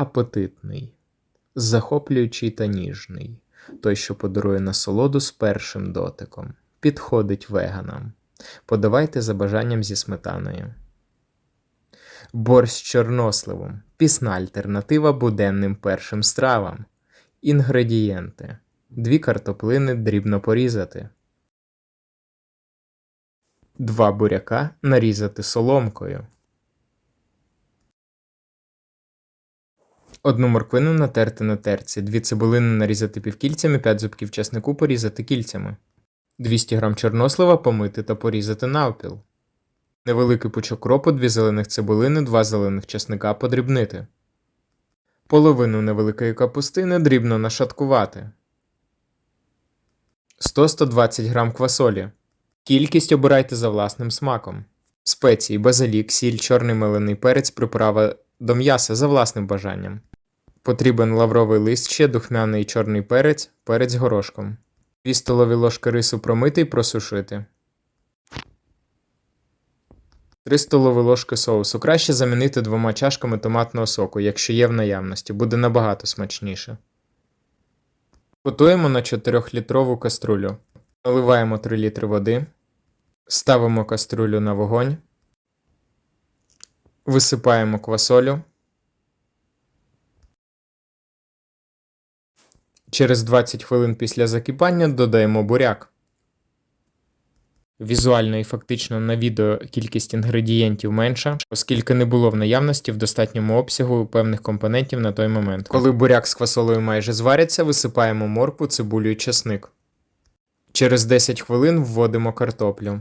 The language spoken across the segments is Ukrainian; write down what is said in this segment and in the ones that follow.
апетитний, захоплюючий та ніжний, той, що подарує насолоду з першим дотиком, підходить веганам. Подавайте за бажанням зі сметаною. Борщ чорносливом пісна альтернатива буденним першим стравам. Інгредієнти: дві картоплини дрібно порізати, два буряка нарізати соломкою, одну морквину натерти на терці, дві цибулини нарізати півкільцями, 5 зубків чеснику порізати кільцями, 200 г чорнослива помити та порізати навпіл. Невеликий пучок кропу, дві зелених цибулини, два зелених чесника подрібнити. Половину невеликої капустини дрібно нашаткувати. 100-120 г квасолі. Кількість обирайте за власним смаком. Спеції, базилік, сіль, чорний мелений перець, приправа до м'яса за власним бажанням. Потрібен лавровий лист ще, духмяний чорний перець, перець горошком. 2 столові ложки рису промити і просушити. 3 столові ложки соусу. Краще замінити двома чашками томатного соку, якщо є в наявності, буде набагато смачніше. Готуємо на 4-літрову каструлю. Наливаємо 3 літри води. Ставимо каструлю на вогонь. Висипаємо квасолю. Через 20 хвилин після закипання додаємо буряк. Візуально і фактично на відео кількість інгредієнтів менша, оскільки не було в наявності в достатньому обсягу певних компонентів на той момент. Коли буряк з квасолею майже зваряться, висипаємо моркву, цибулю і чесник. Через 10 хвилин вводимо картоплю.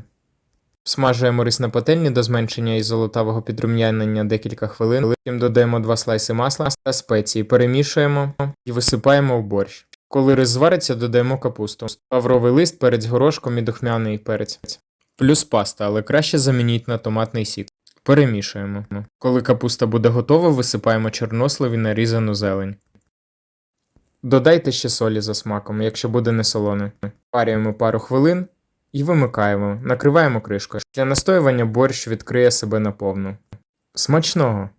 Смажуємо рис на пательні до зменшення і золотавого підрум'янення декілька хвилин. Потім додаємо 2 слайси масла та спеції, перемішуємо і висипаємо в борщ. Коли рис звариться, додаємо капусту, лавровий лист, перець горошком і духмяний перець. Плюс паста, але краще замініть на томатний сік. Перемішуємо. Коли капуста буде готова, висипаємо чорнослив і нарізану зелень. Додайте ще солі за смаком, якщо буде не солоне. Парюємо пару хвилин і вимикаємо, накриваємо кришкою. Для настоювання борщ відкриє себе наповну. Смачного!